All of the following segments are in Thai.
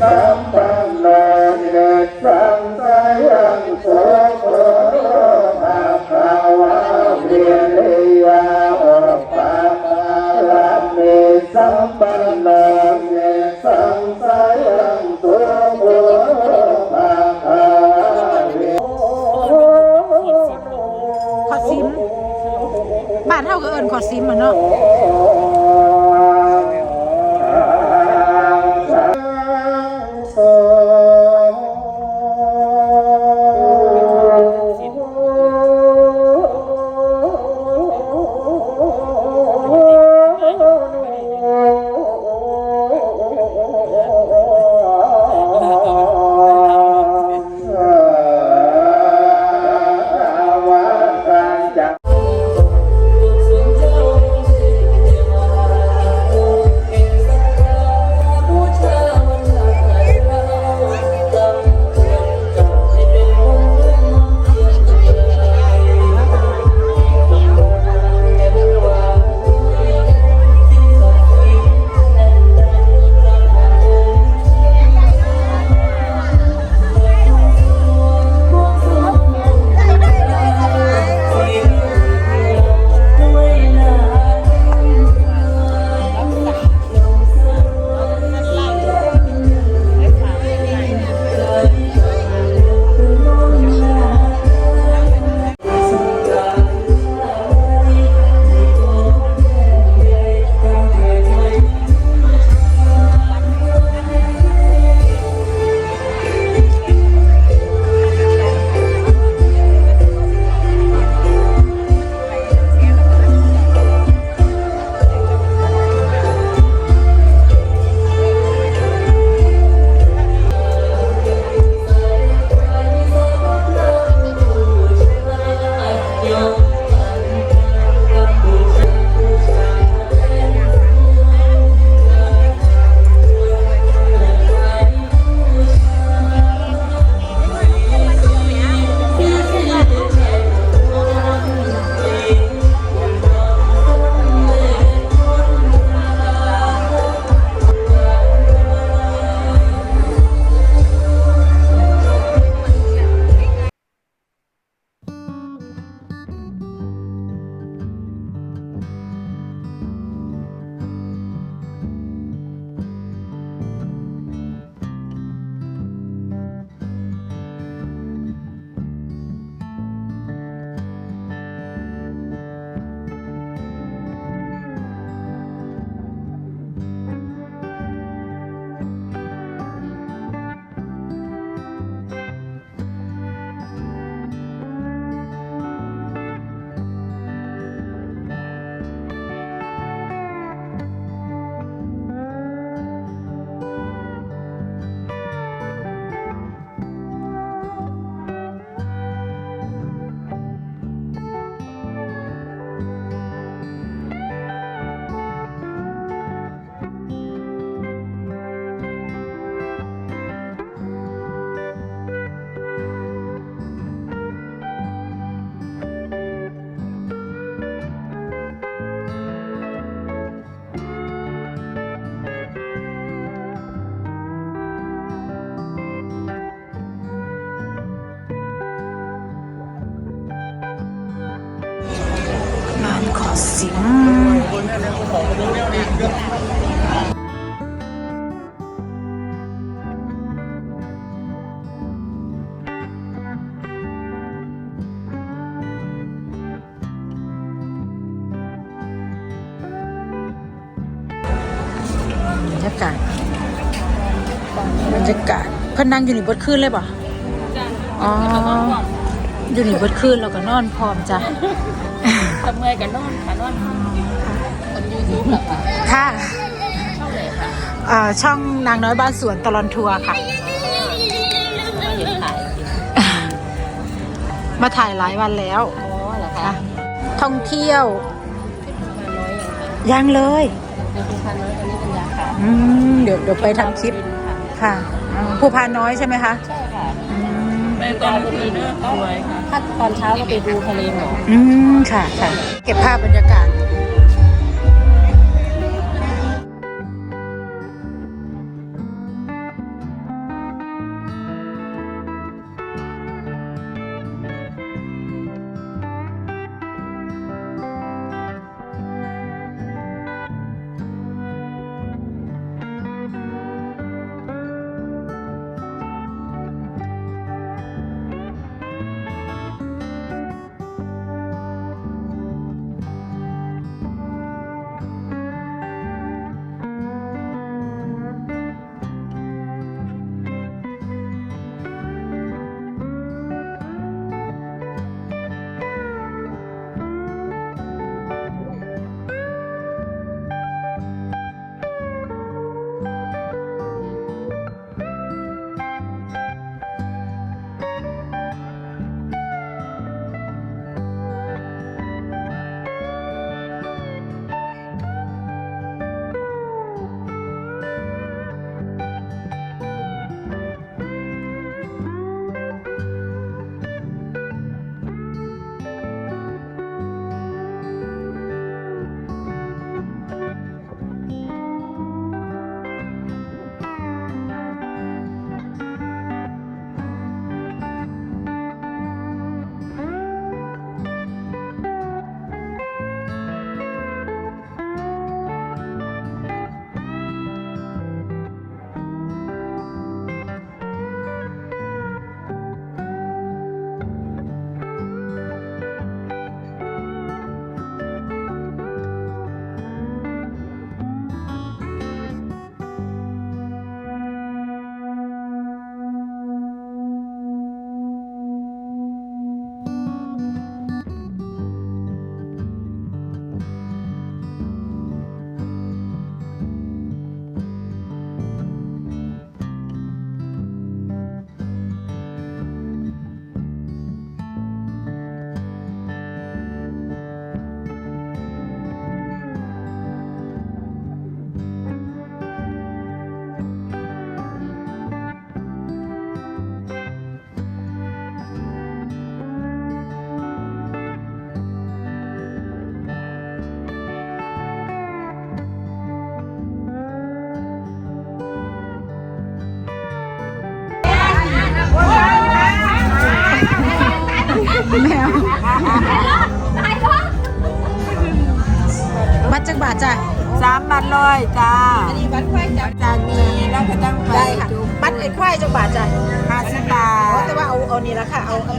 สัมปันโนเนสังสายังโสโภภาคาวะเวริยาโอปาปาลาเมสัมปันโนเนสังสายังโสโภภาคาวะเวขอซิมบ้านเท่ากับเอิญขอซิมเหมือนเนาะ บ้านขอซิมบรรยากาศบรรยากาศเพิ่นนั่งอยู่นี่บดคืนเลยป่ะอ๋อ อยู่นี่บดคืนแล้วก็นอนพร้อมจ้ะ ทำเมื่อยกันนอนค่ะนอนคนยูทูบเหรอคะค่ะช่องไหนคะอ่าช่องนางน้อยบ้านสวนตลอนทัวร์ค่ะก็เห็นถ่ายมาถ่ายหลายวันแล้วอ๋อเหรอคะค่ะท่องเที่ยวพันน้อยอย่างคะยังเลยในคุณพันน้อยตอนนี้เป็นยาค่ะอืมเดี๋ยวเดี๋ยวไปทำคลิปค่ะอ่าภูพานน้อยใช่ไหมคะ ใช่ค่ะอืมไป ตอนคืนสวยค่ะถ้าตอนเช้าก็ไปดูทะเลหมอกอืมค่ะค่ะ เก็บภาพบรรยากาศ สามบาทร้อยจ้าอันนี้บัตรไฟจับจากนี้แล้วก็ต้องไปได้ค่ะบัตรไอ้ควายจักบาทจ้ะห้าสิบบาอ๋อทแต่ว่าเอาเอานี่ละค่ะเอาเอา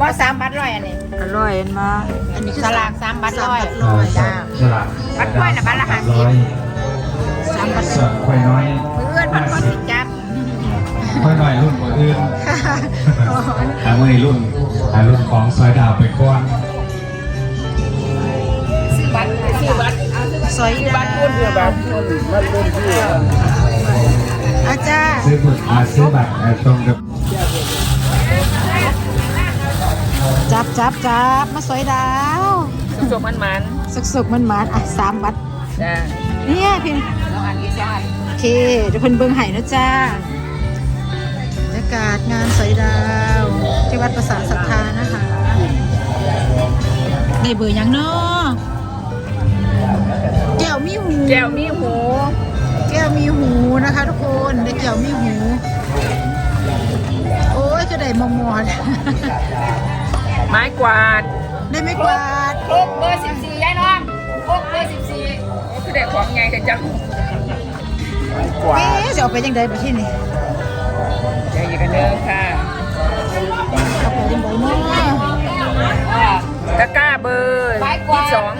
ว่าสามบัตรร้อยอันนี้อร่อยมาอันนี้คือสลากสามบัตรร้อยสามบัตรร้อยจ้าสลับบัตรกล้วยน่ะบัตรละห้าสิบร้อยสามบัตรส่วนควายน้อยเพื่อนมันก็สิจับควายน้อยรุ่นกว่าอื่นหามือรุ่นหารุ่นของซอยดาวไปก่อนาแบบมันรุ่นที่อาจารย์ซื้อบุตรอาซื้อบัตรเอ่อตรงกับจับจับจับมาซอยดาวสุกๆมันมันสุกสุกมันมันๆอะสามบัตรจ้าเนี่ยพี่แล้วอันนี้สองอันโอเคเดี๋ยวเพิ่นเบิ่งไห้นะจ้าบรรยากาศงานสอยดาว ที่วัดประสาทศรัทธานะคะ ได้เบอร์หยังเนาะ แก้วมีหูแก้วมีหู แก้วมีหูนะคะทุกคนได้แก้วมีหู โอ้ยก็ได้มอมอดไม้กวาด ได้ไม่กวาดพกเบอร์สิบสี่ยายน้องพกเบอร์สิบสี่โอ้คือเด็กของไงกันจังเอ๊ะจะเอาไปยังไงไปที่นี่ใจเย็นกันเด้อค่ะเอาไปยังไงเนาะตะกร้าเบอร์ยี่สิบสอง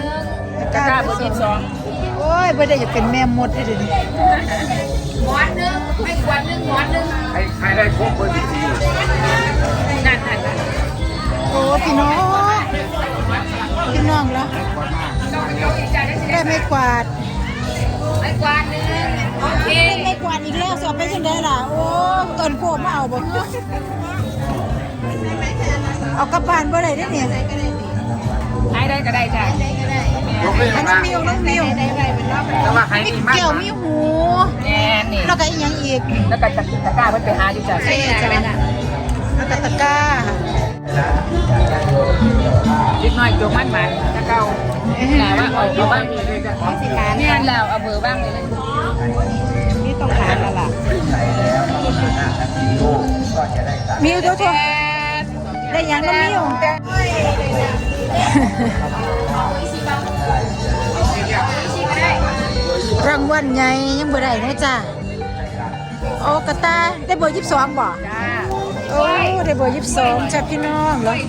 ตะกร้าเบอร์ยี่สิบสองโอ้ยไม่ได้อยากเป็นแม่มดเลยเดี๋ยวนี้หมอนหนึงไม่กวาดหนึงหมอนหนึงใครใครได้ครบเบอร์ที่สี่นั่นนั่นนั่นโอ้พี่น้องพี่น้องแล้วเราอีกจ่ายได้สิได้ไม่กวาดไม่กวาดหนึงโอเคได้ไม่กวาดอีกแล้วสอบไปยังไงล่ะโอ้เกินโคมาเอาบ่เนาะเอากลับบ้านบ่ได้เด้อเนี่ยให้ได้ก็ได้จ้ะ อันน้องมิวน้องมิวแต่ว่าให้มีดีมากเกี่ยวมีหูแน่นี่แล้วก็อีกอย่างอีกแล้วก็ตะตะกร้าเพิ่นไปหาอยู่จ้ะใช่จ้ะแล้วก็ตะกร้านิดหน่อยจงมันมันตะเก้าแต่ว่าเอาเอาบ้างเนี่ยแล้วเอาเบอร์บ้างเลยนี่ต้องถามแล้วล่ะมิวเดี๋ยวโทรได้หยังน้องมิว รางวัลใหญ่ยังบ่ได้นะจ้ะโอ้กระตาได้เบอร์ยี่สิบสองบ่จ้าโอ้ได้เบอร์ยี่สิบสองจ้ะพี่น้องแล้วน้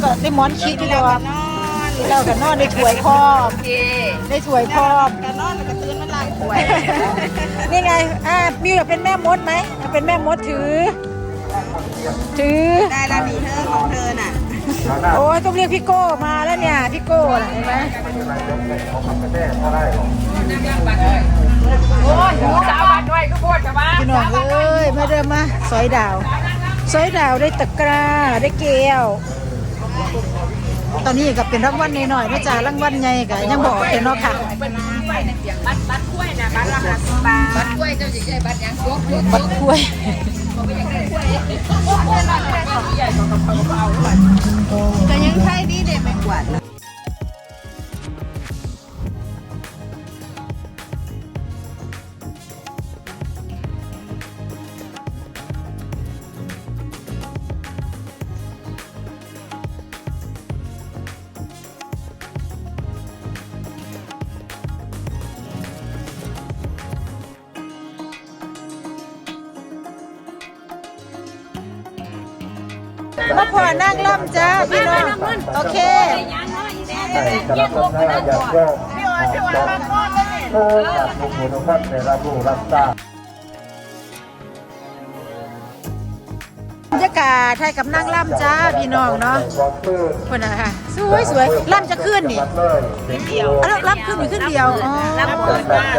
แล้วก็ได้หมอนคิดด้วยแล้วก็นอนได้ถ้วยพร้อมโอเคได้ถ้วยพร้อมกันนอนแล้วก็ตื่นมาล้างถ้วยนี่ไงอ่ามิวอยากเป็นแม่มดไหมอยากเป็นแม่มดถือ ถือได้แล้วมีเธอของเธอน่ะโอ้ยต้องเรียกพี่โก้มาแล้วเนี่ยพี่โก้น่ะเห็นไหมโอ้ยหมูสาวบ้านด้วยทุกคนจะมาพี่น้องเอ้ยมาเดิมมาสอยดาว สอยดาวได้ตะกร้าได้เกลียว ตอนนี้ก็เป็นรางวัลหน่อยๆนะจ๊ะรางวัลใหญ่ก็ยังบอกเป็นเนาะค่ะเป็นไฟในเสียงบัตรบัตรกล้วยนะบัตรละห้าสิบบาทบัตรกล้วยเจ้าจะใช่บัตรยังกบกบบัดถ้วยก็ยังใช้ดีเด็ไม่กวาด มาพอนั่งล่ำจ้าพี่น้อง โอเคใส่กระตุ้นหน้าอยากโยกจากโอ้จากทุกคนทุกท่านได้รับรู้รับทราบ รรยากาศไทยกับนั่งล่ำจ้าพี่น้องเนาะบอกเพื่อนคนน่ะค่ะสวยสวยล่ำจะขึ้นนี่เลยเป็นเดียวอะแล้วล่ำขึ้นนี่ขึ้นเดียวอ๋อ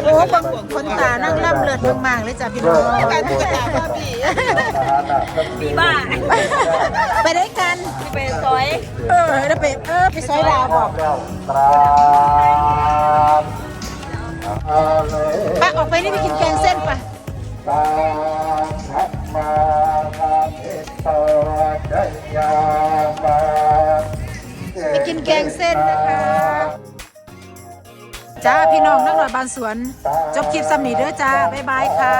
โอ้บางคนตานั่งล่ำเลิศมากๆเลยจ้าพี่น้องการตุ๊กตาพ่อพี่มีบ้าไปได้กันไปซอยเออแล้วไปเออไปซอยดาวบอกแล้วครับอาเลยป้าออกไปนี่ไปกินแกงเส้นไปต ไปกินแกงเส้นนะคะจ้าพี่น้องนักหน่อยบานสวน จบคลิปสำนีเด้อจ้า บ๊ายบายค่ะ